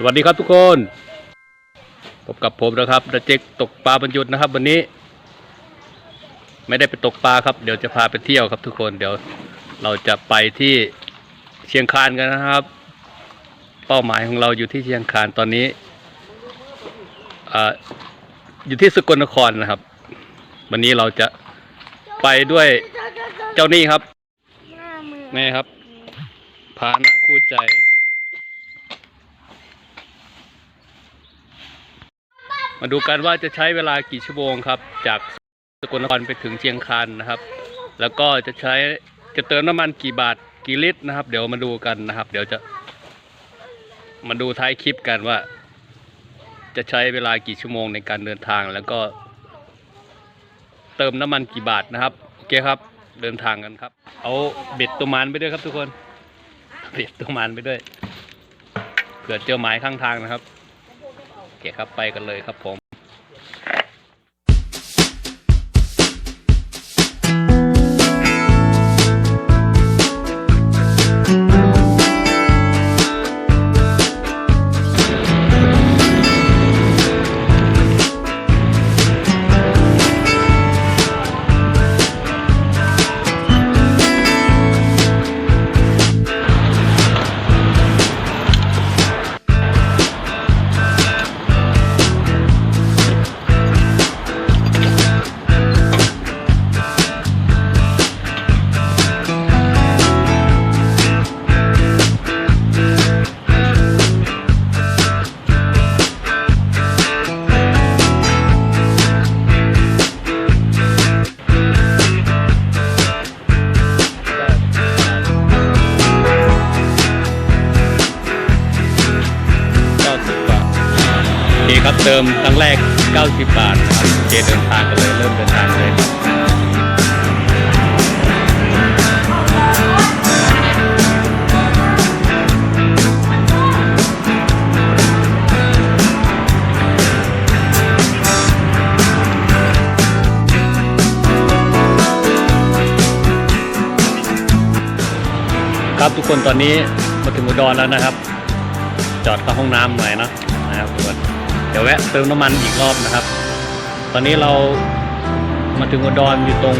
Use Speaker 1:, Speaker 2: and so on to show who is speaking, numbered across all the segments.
Speaker 1: สวัสดีครับทุกคน พบกับผมนะครับระเจกตกปลาบรรยุทธ์นะครับ วันนี้ ไม่ได้ไปตกปลาครับ เดี๋ยวจะพาไปเที่ยวครับทุกคนเดี๋ยวเราจะไปที่เชียงคานกันนะครับ เป้าหมายของเราอยู่ที่เชียงคานตอนนี้อ่าอยู่ที่สกลนครนะครับ วันนี้เราจะไปด้วยเจ้าหนี้ครับ
Speaker 2: หน้ามือ
Speaker 1: นี่ครับพาหนะคู่ใจ มาดูกันว่าจะใช้เวลากี่ชั่วโมงครับ จากสกลนครไปถึงเชียงคานนะครับ แล้วก็จะใช้จะเติมน้ำมันกี่บาทกี่ลิตรนะครับ เดี๋ยวมาดูกันนะครับ เดี๋ยวจะ มาดูท้ายคลิปกันว่า จะใช้เวลากี่ชั่วโมงในการเดินทางแล้วก็ เติมน้ำมันกี่บาทนะครับโอเคครับ เดินทางกันครับ เอาเบ็ดตัวมันไปด้วยครับทุกคนเบ็ดตัวมันไปด้วยเผื่อเจอหมายข้างทางนะครับ โอเคครับไปกันเลยครับผม เติมครั้งแรก 90 บาทนะครับเคเดินทางกันเลย เริ่มเดินทางเลยครับทุกคนตอนนี้มาถึงอุดรแล้วนะครับ จอดเข้าห้องน้ำหน่อยนะนะครับทุกคน เดี๋ยวแวะเติมน้ำมันอีกรอบนะครับ ตอนนี้เรามาถึงอุดรอยู่ตรง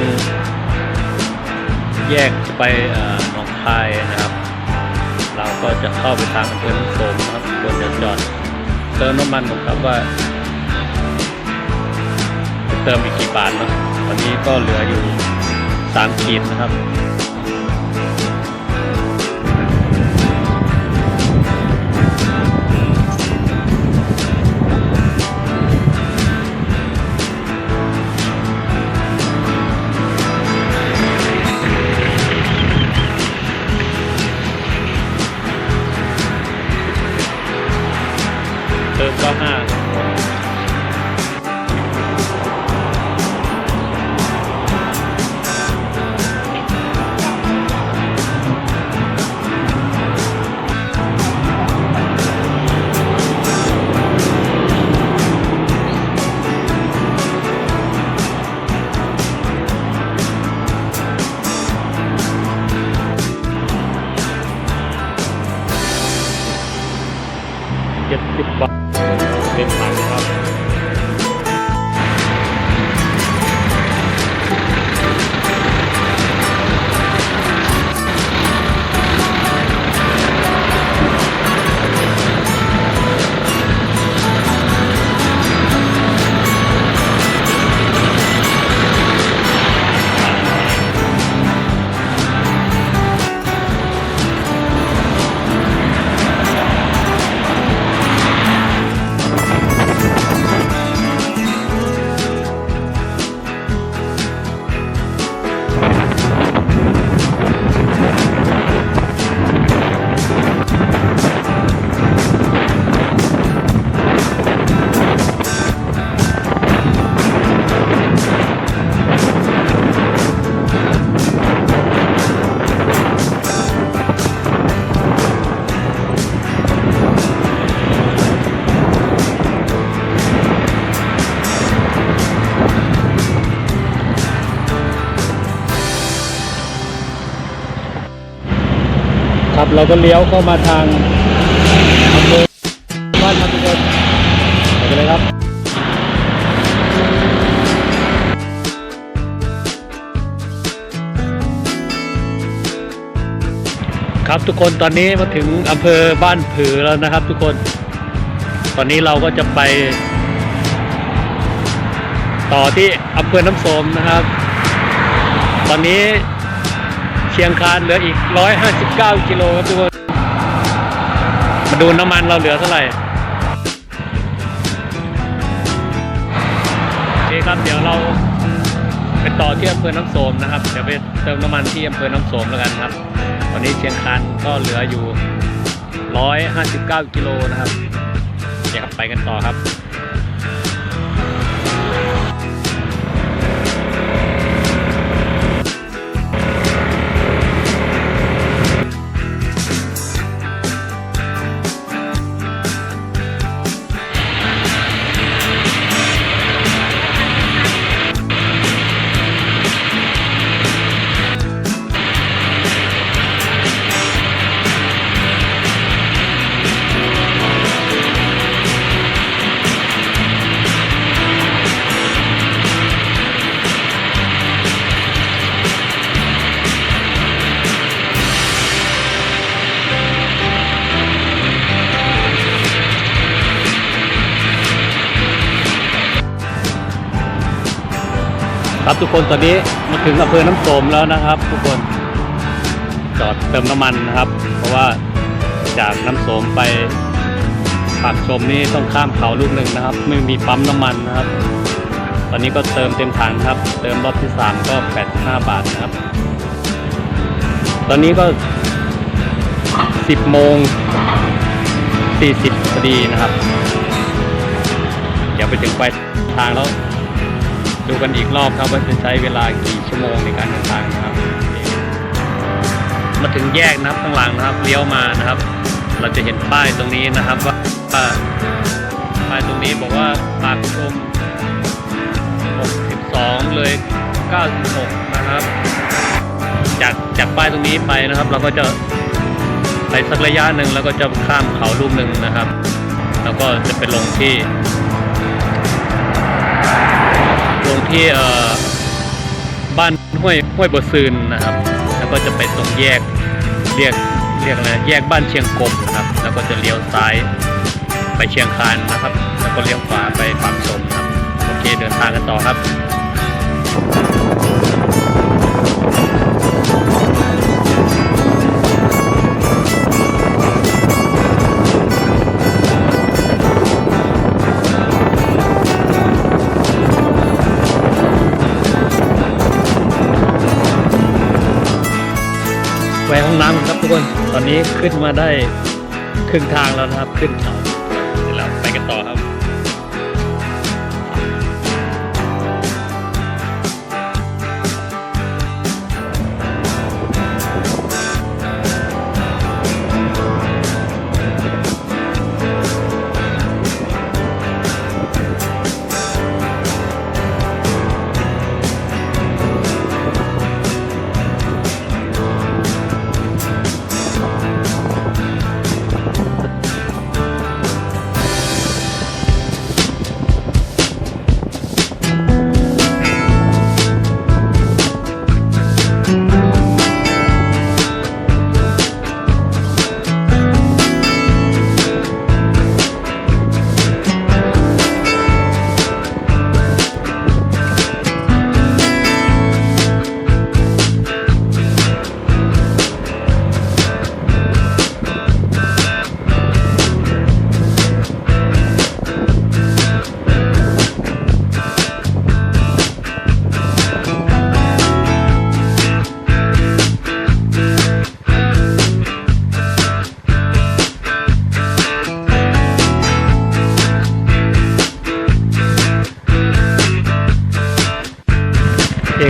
Speaker 1: แยกจะไปอ่อหนองคายนะครับ เราก็จะเข้าไปทางอำเภอทุ่งโสมนะครับควรจะจอดเติมน้ำมันผมครับว่าจะเติมอีกกี่บาทเนาะตอนนี้ก็เหลืออยู่สามขีดนะครับ เป็นพันครับ เราก็เลี้ยวเข้ามาทางอำเภอบ้านครับทุกนไปกันเลยครับครับทุกคนตอนนี้มาถึงอำเภอบ้านผือแล้วนะครับ ทุกคน ตอนนี้เราก็จะไป ต่อที่อำเภอน้ำสมนะครับ ตอนนี้ ชียงคานเหลืออีก 159 กิโลครับทุกคนมาดูน้ำมันเราเหลือเท่าไหร่โอเคครับเดี๋ยวเราไปต่อที่อำเภอน้ำโสมนะครับ เดี๋ยวไปเติมน้ำมันที่อำเภอน้ำโสมแล้วกันครับ ตอนนี้เชียงคานก็เหลืออยู่ 159 กิโลนะครับเดี๋ยวครับไปกันต่อครับ ทุกคนตอนนี้มาถึงอำเภอน้ำโสมแล้วนะครับ ทุกคนจอดเติมน้ำมันนะครับ เพราะว่าจากน้ำโสมไปปากชมนี่ต้องข้ามเขาลูกหนึ่งนะครับ ไม่มีปั๊มน้ำมันนะครับ ตอนนี้ก็เติมเต็มถังครับ เติมรอบที่สามก็ 85 บาทนะครับ ตอนนี้ก็ 10โมง40พอดีนะครับ เดี๋ยวไปถึงปลายทางแล้ว ดูกันอีกรอบครับว่าจะใช้เวลากี่ชั่วโมงในการเดินทางนะครับ มาถึงแยกนะครับข้างหลังนะครับเลี้ยวมานะครับ เราจะเห็นป้ายตรงนี้นะครับว่าป้ายตรงนี้บอกว่าปากชม 62 เลย 96 นะครับ จากจากป้ายตรงนี้ไปนะครับ เราก็จะไปสักระยะหนึ่งแล้วก็จะข้ามเขาลูกหนึ่งนะครับ แล้วก็จะไปลงที่ ที่เอ่อบ้านห้วยห้วยบวซืนนะครับ แล้วก็จะไปตรงแยกเรียกเรียกอะไรแยกบ้านเชียงกบนะครับ แล้วก็จะเลี้ยวซ้ายไปเชียงคานนะครับ แล้วก็เลี้ยวขวาไปปากชมครับโอเคเดินทางกันต่อครับ นี้ขึ้นมาได้ครึ่งทางแล้วนะครับ ขึ้นเขา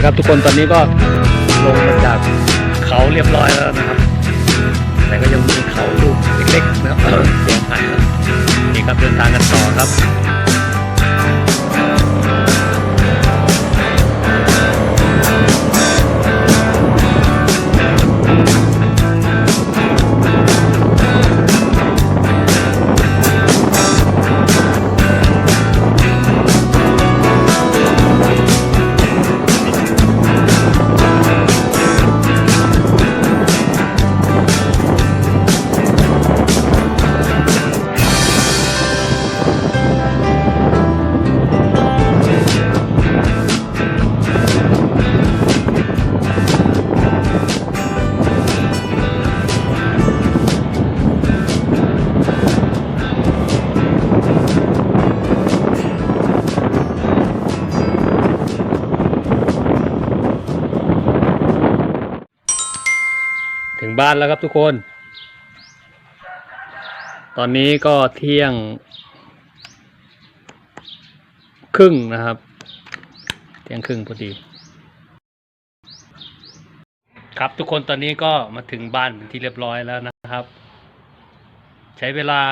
Speaker 1: ครับ ทุกคนตอนนี้ก็ลงมาจากเขาเรียบร้อยแล้วนะครับ แต่ก็ยังมีเขาลูกเล็กๆนะครับเสียงผ่ายครับนี่ครับเดินทางกันต่อครับ บ้านแล้วครับทุกคน ตอนนี้ก็เที่ยง ครึ่งนะครับ เที่ยงครึ่งพอดี ครับทุกคนตอนนี้ก็มาถึงบ้านเป็นที่เรียบร้อยแล้วนะครับ ใช้เวลา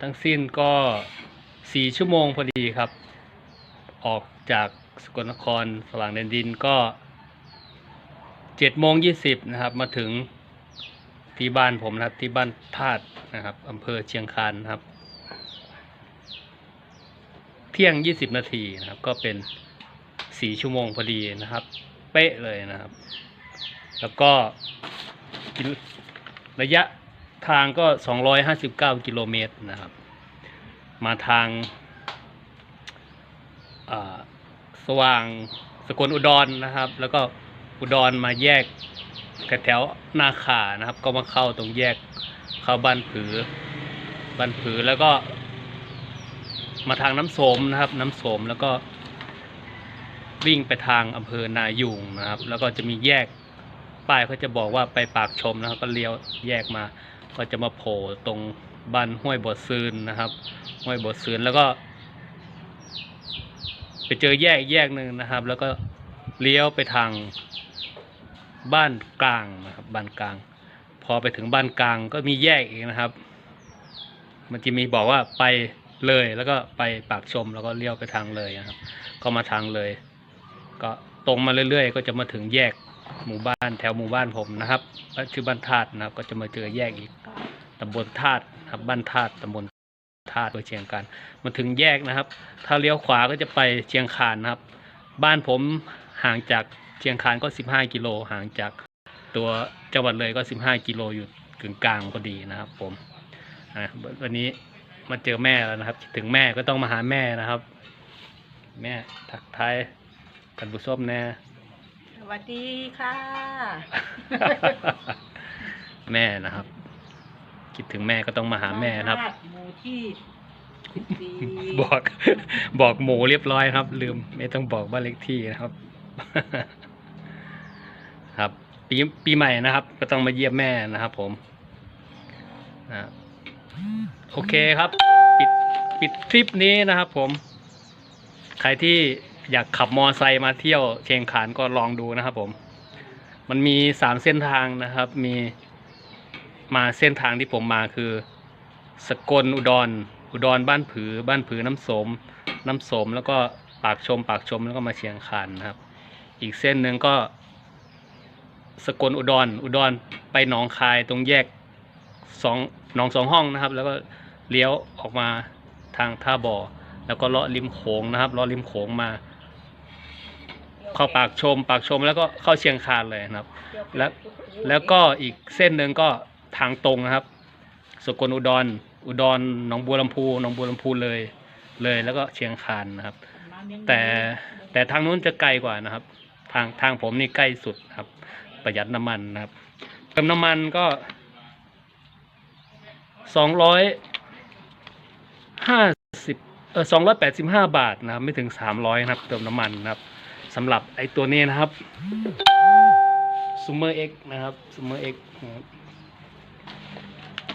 Speaker 1: ทั้งสิ้นก็สี่ชั่วโมงพอดีครับ ออกจากสกลนครสว่างแดนดินก็ เจ็ดโมงยี่สิบนะครับ มาถึงที่บ้านผมนะครับที่บ้านธาตุนะครับอำเภอเชียงคานนะครับ เที่ยงยี่สิบนาทีนะครับ ก็เป็นสี่ชั่วโมงพอดีนะครับ เป๊ะเลยนะครับ แล้วก็ระยะทางก็ 259 กิโลเมตรนะครับ มาทางสว่างสกลอุดรนะครับ แล้วก็ อุดรมาแยกกับแถวหน้าขานะครับ ก็มาเข้าตรงแยกเข้าบ้านผือบ้านผือแล้วก็ มาทางน้ำโสมนะครับ น้ำโสมแล้วก็ วิ่งไปทางอำเภอนายุงนะครับ แล้วก็จะมีแยกป้ายเขาจะบอกว่าไปปากชมนะครับ ก็เลี้ยวแยกมา ก็จะมาโผล่ตรงบ้านห้วยบ่อซืนนะครับ ห้วยบ่อซืนแล้วก็ ไปเจอแยกแยกหนึ่งนะครับ แล้วก็เลี้ยวไปทาง บ้านกลางนะครับบ้านกลาง พอไปถึงบ้านกลางก็มีแยกอีกนะครับ มันจะมีบอกว่าไปเลยแล้วก็ไปปากชมแล้วก็เลี้ยวไปทางเลยนะครับ ก็มาทางเลย ก็ตรงมาเรื่อยๆ ก็จะมาถึงแยกหมู่บ้านแถวหมู่บ้านผมนะครับชื่อบ้านธาตุนะครับ ก็จะมาเจอแยกอีกตำบลธาตุครับบ้านธาตุตำบลธาตุโดยเชียงคานมาถึงแยกนะครับ ถ้าเลี้ยวขวาก็จะไปเชียงคานนะครับ บ้านผมห่างจาก ชียงคานก็ 15 กิโลห่างจากตัวจังหวัดเลยก็ 15 กิโลอยู่กึ่งกลางพอดีนะครับ ผมอะวันนี้มาเจอแม่แล้วนะครับคิดถึงแม่ก็ต้องมาหาแม่นะครับ แม่ทักทายกันผู้ชมแน่
Speaker 2: สวัสดีค่ะ
Speaker 1: แม่นะครับ คิดถึงแม่ก็ต้องมาหาแม่นะครับ
Speaker 2: บ้านธาหมู่ที่สิบสี่
Speaker 1: บอกบอกหมูเรียบร้อยครับ ลืมไม่ต้องบอกบ้านเลขที่นะครับ ครับ ปีปีใหม่นะครับ ก็ต้องมาเยี่ยมแม่นะครับ ผมนะโอเคครับ ปิดปิดทริปนี้นะครับ ผม ใครที่อยากขับมอไซค์มาเที่ยวเชียงคานก็ลองดูนะครับ ผม มันมีสามเส้นทางนะครับ มีมาเส้นทางที่ผมมาคือ สกลอุดร อุดรบ้านผือ บ้านผือน้ำสม น้ำสมแล้วก็ปากชม ปากชมแล้วก็มาเชียงคานนะครับ อีกเส้นหนึ่งก็ สกลอุดรอุดรไปหนองคายตรงแยกสองหนองสองห้องนะครับ แล้วก็เลี้ยวออกมาทางท่าบ่อ แล้วก็เลาะริมโขงนะครับเลาะริมโขงมา เข้าปากชมปากชมแล้วก็เข้าเชียงคานเลยนะครับ แล้วแล้วก็อีกเส้นหนึ่งก็ทางตรงนะครับ สกลอุดร อุดรหนองบัวลำพูหนองบัวลำพูเลยเลยแล้วก็เชียงคานนะครับ แต่แต่ทางนู้นจะไกลกว่านะครับ ทางทางผมนี่ใกล้สุดครับ ประหยัดน้ำมันนะครับเติมน้ำมันก็สองร้อยห้าสิบเออสองร้อยแปดสิบห้าบาทนะครับ ไม่ถึงสามร้อยนะครับ เติมน้ำมันนะครับสำหรับไอตัวนี้นะครับซูเมอร์เอ็กนะครับซูเมอร์เอ็ก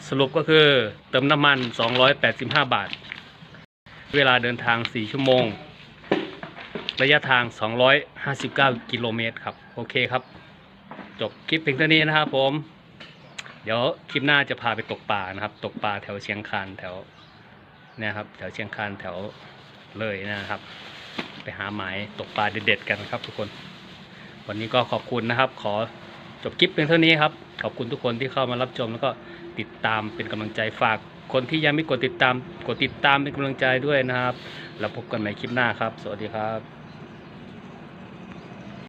Speaker 1: สรุปก็คือเติมน้ำมัน 285 บาท เวลาเดินทาง 4 ชั่วโมง ระยะทาง 259 กิโลเมตรครับ โอเคครับ จบคลิปเพียงเท่านี้นะครับผม เดี๋ยวคลิปหน้าจะพาไปตกปลานะครับ ตกปลาแถวเชียงคานแถวเนี่ยครับ แถวเชียงคานแถวเลยนะครับ ไปหาหมายตกปลาเด็ดๆกันครับทุกคน วันนี้ก็ขอบคุณนะครับ ขอจบคลิปเพียงเท่านี้ครับ ขอบคุณทุกคนที่เข้ามารับชมแล้วก็ติดตามเป็นกำลังใจฝากคนที่ยังไม่กดติดตาม กดติดตามเป็นกำลังใจด้วยนะครับ แล้วพบกันใหม่คลิปหน้าครับ สวัสดีครับ